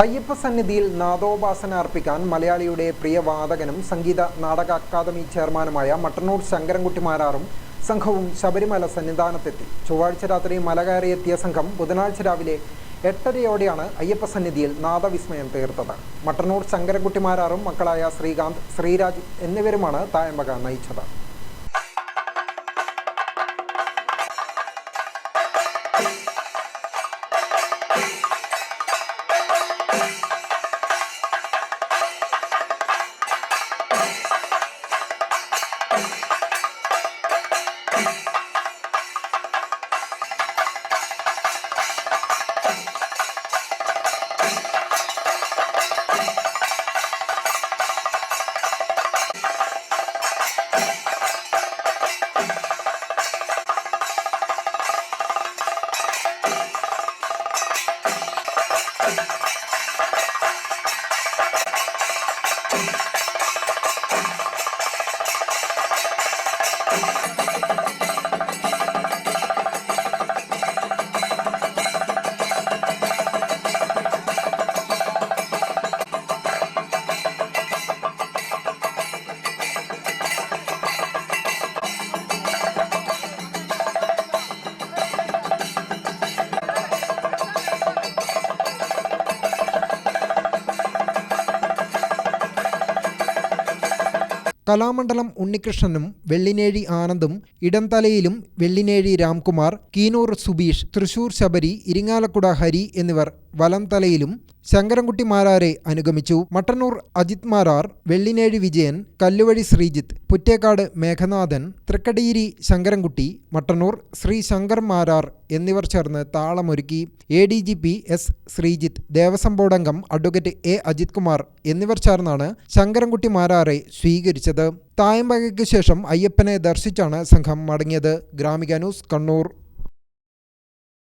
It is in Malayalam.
അയ്യപ്പ സന്നിധിയിൽ നാദോപാസന അർപ്പിക്കാൻ മലയാളിയുടെ പ്രിയ വാദകനും സംഗീത നാടക അക്കാദമി ചെയർമാനുമായ മട്ടന്നൂർ ശങ്കരൻകുട്ടി മാരാറും സംഘവും ശബരിമല സന്നിധാനത്തെത്തി. ചൊവ്വാഴ്ച രാത്രി മല കയറിയെത്തിയ സംഘം ബുധനാഴ്ച രാവിലെ എട്ടരയോടെയാണ് അയ്യപ്പ സന്നിധിയിൽ നാദവിസ്മയം തീർത്തത്. മട്ടന്നൂർ ശങ്കരൻകുട്ടി മാരാറും മക്കളായ ശ്രീകാന്ത് ശ്രീരാജ് എന്നിവരുമാണ് തായമ്പക നയിച്ചത്. കലാമണ്ഡലം ഉണ്ണികൃഷ്ണനും വെള്ളിനേഴി ആനന്ദും ഇടംതലയിലും വെള്ളിനേഴി രാംകുമാർ കീനൂർ സുബീഷ് തൃശൂർ ശബരി ഇരിങ്ങാലക്കുട ഹരി എന്നിവർ വലംതലയിലും ശങ്കരൻകുട്ടി മാരാരെ അനുഗമിച്ചു. മട്ടന്നൂർ അജിത് മാരാർ വെള്ളിനേഴി വിജയൻ കല്ലുവഴി ശ്രീജിത്ത് പുറ്റേക്കാട് മേഘനാഥൻ തൃക്കടിയിരി ശങ്കരൻകുട്ടി മട്ടന്നൂർ ശ്രീ ശങ്കർ മാരാർ എന്നിവർ ചേർന്ന് താളമൊരുക്കി. A D G P S Sreejith Devaswom board അംഗം അഡ്വക്കേറ്റ് എ അജിത് കുമാർ എന്നിവർ ചേർന്നാണ് ശങ്കരൻകുട്ടി മാരാറെ സ്വീകരിച്ചത്. തായമ്പകയ്ക്ക് ശേഷം അയ്യപ്പനെ ദർശിച്ചാണ് സംഘം മടങ്ങിയത്. ഗ്രാമിക ന്യൂസ് കണ്ണൂർ.